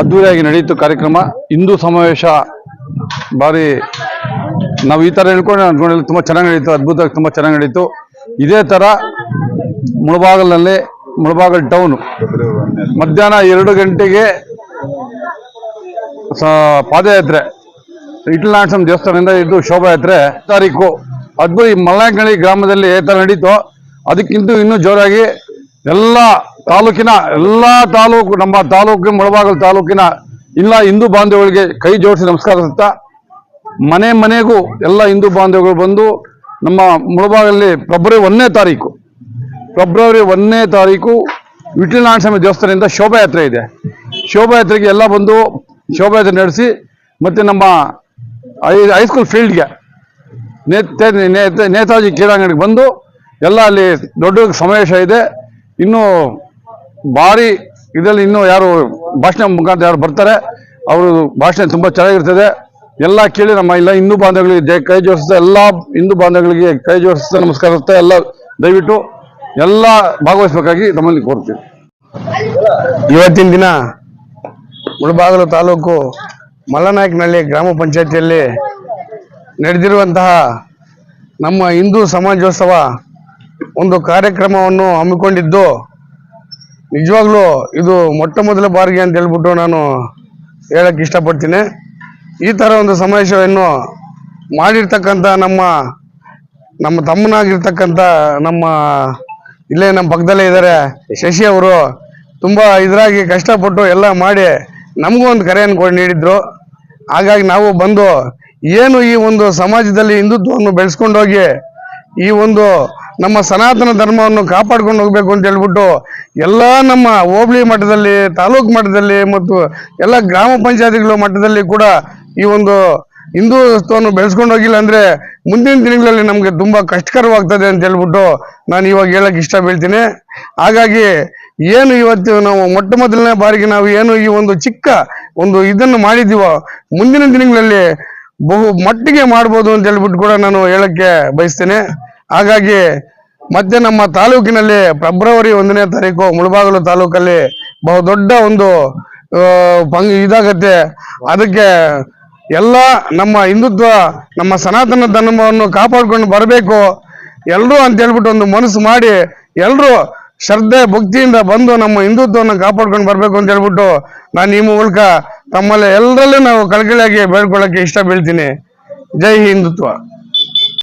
ಅದ್ದೂರಿಯಾಗಿ ನಡೆಯಿತು ಕಾರ್ಯಕ್ರಮ. ಹಿಂದೂ ಸಮಾವೇಶ ಭಾರಿ ನಾವು ಈ ಥರ ಹೇಳ್ಕೊಂಡು ಅನ್ಕೊಂಡಿಲ್ಲ ತುಂಬ ಚೆನ್ನಾಗಿ ನಡೀತು ಅದ್ಭುತವಾಗಿ ತುಂಬ ಚೆನ್ನಾಗಿ ನಡೀತು ಇದೇ ಥರ ಮುಳಬಾಗಲಲ್ಲಿ ಮುಳಬಾಗಲ್ ಟೌನು ಮಧ್ಯಾಹ್ನ ಎರಡು ಗಂಟೆಗೆ ಪಾದಯಾತ್ರೆ. ಇಟ್ಲನಾಥಮ್ ದೇವಸ್ಥಾನದಿಂದ ಇದು ಶೋಭಾಯಾತ್ರೆ ತಾರೀಕು. ಅದ್ಭುತ ಈ ಮಲ್ನಾಯಕನಹಳ್ಳಿ ಗ್ರಾಮದಲ್ಲಿ ಥರ ನಡೀತು. ಅದಕ್ಕಿಂತ ಇನ್ನೂ ಜೋರಾಗಿ ಎಲ್ಲ ತಾಲೂಕಿನ ಎಲ್ಲ ತಾಲೂಕು, ನಮ್ಮ ತಾಲೂಕಿನ ಮುಳಬಾಗಲ್ ತಾಲೂಕಿನ ಇಲ್ಲ ಹಿಂದೂ ಬಾಂಧವಗಳಿಗೆ ಕೈ ಜೋಡಿಸಿ ನಮಸ್ಕರಿಸುತ್ತಾ ಮನೆ ಮನೆಗೂ ಎಲ್ಲ ಹಿಂದೂ ಬಾಂಧವಗಳು ಬಂದು ನಮ್ಮ ಮುಳಬಾಗಲಲ್ಲಿ ಫೆಬ್ರವರಿ ಒಂದನೇ ತಾರೀಕು. ಫೆಬ್ರವರಿ ಒಂದನೇ ತಾರೀಕು ವಿಠಲನಾರಾಯಣ ಸ್ವಾಮಿ ದೇವಸ್ಥಾನದಿಂದ ಶೋಭಾಯಾತ್ರೆ ಇದೆ. ಶೋಭಾಯಾತ್ರೆಗೆ ಎಲ್ಲ ಬಂದು ಶೋಭಾಯಾತ್ರೆ ನಡೆಸಿ ಮತ್ತು ನಮ್ಮ ಹೈ ಹೈಸ್ಕೂಲ್ ಫೀಲ್ಡ್ಗೆ ನೇತ, ನೇತ- ನೇತಾಜಿ ಕ್ರೀಡಾಂಗಣಕ್ಕೆ ಬಂದು ಎಲ್ಲ ಅಲ್ಲಿ ದೊಡ್ಡ ಸಮಾವೇಶ ಇದೆ. ಇನ್ನು ಭಾರಿ ಇದರಲ್ಲಿ ಇನ್ನೂ ಯಾರು ಭಾಷಣ ಮುಖಾಂತರ ಯಾರು ಬರ್ತಾರೆ, ಅವರು ಭಾಷಣ ತುಂಬ ಚೆನ್ನಾಗಿರ್ತದೆ. ಎಲ್ಲ ಕೇಳಿ ನಮ್ಮ ಇಲ್ಲ ಹಿಂದೂ ಬಾಂಧವಗಳಿಗೆ ಕೈ ಜೋಡಿಸ್ತಾ ಎಲ್ಲ ಹಿಂದೂ ಬಾಂಧವಗಳಿಗೆ ಕೈ ಜೋಡಿಸ್ತಾ ನಮಸ್ಕಾರ ಎಲ್ಲ ದಯವಿಟ್ಟು ಎಲ್ಲ ಭಾಗವಹಿಸಬೇಕಾಗಿ ನಮ್ಮಲ್ಲಿ ಕೋರ್ತೀವಿ. ಇವತ್ತಿನ ದಿನ ಮುಳಬಾಗಿಲು ತಾಲೂಕು ಮಲ್ಲನಾಯಕನಹಳ್ಳಿ ಗ್ರಾಮ ಪಂಚಾಯತಿಯಲ್ಲಿ ನಡೆದಿರುವಂತಹ ನಮ್ಮ ಹಿಂದೂ ಸಮಾಜೋತ್ಸವ ಒಂದು ಕಾರ್ಯಕ್ರಮವನ್ನು ಹಮ್ಮಿಕೊಂಡಿದ್ದು ನಿಜವಾಗ್ಲೂ ಇದು ಮೊಟ್ಟ ಮೊದಲ ಬಾರಿಗೆ ಅಂತ ಹೇಳ್ಬಿಟ್ಟು ನಾನು ಹೇಳಕ್ಕೆ ಇಷ್ಟಪಡ್ತೀನಿ. ಈ ಥರ ಒಂದು ಸಮಾವೇಶವನ್ನು ಮಾಡಿರ್ತಕ್ಕಂಥ ನಮ್ಮ ನಮ್ಮ ತಮ್ಮನಾಗಿರ್ತಕ್ಕಂಥ ನಮ್ಮ, ಇಲ್ಲೇ ನಮ್ಮ ಪಕ್ಕದಲ್ಲೇ ಇದ್ದಾರೆ ಶಶಿ ಅವರು ತುಂಬಾ ಇದರಾಗಿ ಕಷ್ಟಪಟ್ಟು ಎಲ್ಲ ಮಾಡಿ ನಮಗೂ ಒಂದು ಕರೆಯನ್ನು ಕೊಡಿ, ನೀಡಿದ್ರು. ಹಾಗಾಗಿ ನಾವು ಬಂದು ಏನು ಈ ಒಂದು ಸಮಾಜದಲ್ಲಿ ಹಿಂದುತ್ವವನ್ನು ಬೆಳೆಸ್ಕೊಂಡೋಗಿ ಈ ಒಂದು ನಮ್ಮ ಸನಾತನ ಧರ್ಮವನ್ನು ಕಾಪಾಡ್ಕೊಂಡು ಹೋಗ್ಬೇಕು ಅಂತ ಹೇಳ್ಬಿಟ್ಟು ಎಲ್ಲ ನಮ್ಮ ಹೋಬಳಿ ಮಟ್ಟದಲ್ಲಿ ತಾಲೂಕು ಮಟ್ಟದಲ್ಲಿ ಮತ್ತು ಎಲ್ಲ ಗ್ರಾಮ ಪಂಚಾಯತಿಗಳ ಮಟ್ಟದಲ್ಲಿ ಕೂಡ ಈ ಒಂದು ಹಿಂದೂತ್ವವನ್ನು ಬೆಳೆಸ್ಕೊಂಡು ಹೋಗಿಲ್ಲ ಅಂದ್ರೆ ಮುಂದಿನ ದಿನಗಳಲ್ಲಿ ನಮಗೆ ತುಂಬಾ ಕಷ್ಟಕರವಾಗ್ತದೆ ಅಂತ ಹೇಳ್ಬಿಟ್ಟು ನಾನು ಇವಾಗ ಹೇಳಕ್ಕೆ ಇಷ್ಟ ಬೀಳ್ತೀನಿ ಹಾಗಾಗಿ ಏನು ಇವತ್ತು ನಾವು ಮೊಟ್ಟ ಮೊದಲನೇ ಬಾರಿಗೆ ನಾವು ಏನು ಈ ಒಂದು ಚಿಕ್ಕ ಒಂದು ಇದನ್ನು ಮಾಡಿದ್ದೀವೋ, ಮುಂದಿನ ದಿನಗಳಲ್ಲಿ ಬಹು ಮಟ್ಟಿಗೆ ಮಾಡ್ಬೋದು ಅಂತ ಹೇಳ್ಬಿಟ್ಟು ಕೂಡ ನಾನು ಹೇಳಕ್ಕೆ ಬಯಸ್ತೇನೆ. ಹಾಗಾಗಿ ಮತ್ತೆ ನಮ್ಮ ತಾಲೂಕಿನಲ್ಲಿ ಫೆಬ್ರವರಿ ಒಂದನೇ ತಾರೀಕು ಮುಳಬಾಗಿಲು ತಾಲೂಕಲ್ಲಿ ಬಹು ದೊಡ್ಡ ಒಂದು ಪಂಗ್ ಇದಾಗತ್ತೆ. ಅದಕ್ಕೆ ಎಲ್ಲ ನಮ್ಮ ಹಿಂದುತ್ವ, ನಮ್ಮ ಸನಾತನ ಧರ್ಮವನ್ನು ಕಾಪಾಡ್ಕೊಂಡು ಬರಬೇಕು. ಎಲ್ಲರೂ ಅಂತ ಹೇಳ್ಬಿಟ್ಟು ಒಂದು ಮನಸ್ಸು ಮಾಡಿ ಎಲ್ಲರೂ ಶ್ರದ್ಧೆ, ಭಕ್ತಿಯಿಂದ ಬಂದು ನಮ್ಮ ಹಿಂದುತ್ವವನ್ನು ಕಾಪಾಡ್ಕೊಂಡು ಬರಬೇಕು ಅಂತ ಹೇಳ್ಬಿಟ್ಟು ನಾನು ಈ ಮೂಲಕ ತಮ್ಮಲ್ಲಿ ಎಲ್ಲರಲ್ಲೂ ನಾವು ಕಳಕಳಿಯಾಗಿ ಬೇಡ್ಕೊಳ್ಳೋಕ್ಕೆ ಇಷ್ಟ ಬೀಳ್ತೀನಿ ಜೈ ಹಿಂದುತ್ವ.